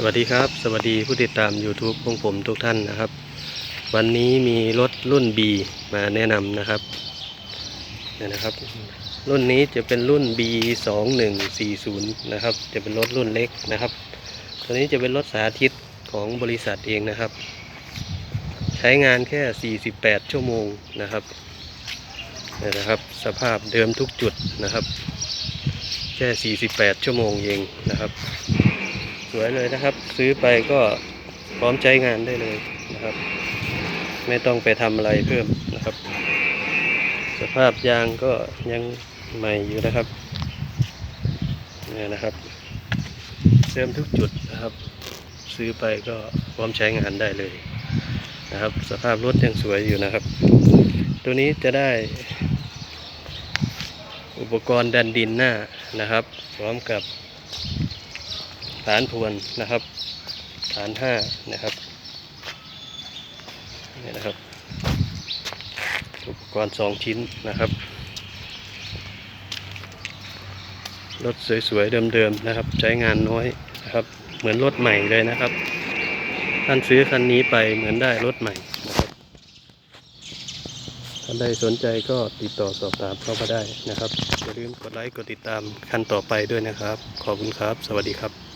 สวัสดีครับ สวัสดีผู้ติดตาม YouTube ของผมทุกท่านนะครับ วันนี้มีรถรุ่น B มาแนะนำนะครับเนี่ยนะครับ รุ่นนี้จะเป็นรุ่น B 2 1 4 0นะครับ จะเป็นรถรุ่นเล็กนะครับ ตัวนี้จะเป็นรถสาธิตของบริษัทเองนะครับ ใช้งานแค่ 48 ชั่วโมงนะครับเนี่ยนะครับ สภาพเดิมทุกจุดนะครับ แค่ 48 ชั่วโมงเองนะครับ สวยเลยนะครับ ซื้อไปก็พร้อมใช้งานได้เลยนะครับ ไม่ต้องไปทำอะไรเพิ่มนะครับ สภาพยางก็ยังใหม่อยู่นะครับเนี่ยนะครับเดิมทุกจุดนะครับ ซื้อไปก็พร้อมใช้งานได้เลยนะครับ สภาพรถยังสวยอยู่นะครับ ตัวนี้จะได้ อุปกรณ์ดันดินหน้านะครับ พร้อมกับ ฐานพวนนะครับ ฐานห้านะครับนี่นะครับ อุปกรณ์สองชิ้นนะครับรถสวยๆเดิมๆนะครับ ใช้งานน้อยนะครับ เหมือนรถใหม่เลยนะครับ ท่านซื้อคันนี้ไปเหมือนได้รถใหม่นะครับท่านใดสนใจก็ติดต่อสอบถามเข้ามาได้นะครับอย่าลืมกดไลค์กดติดตามคันต่อไปด้วยนะครับ ขอบคุณครับ สวัสดีครับ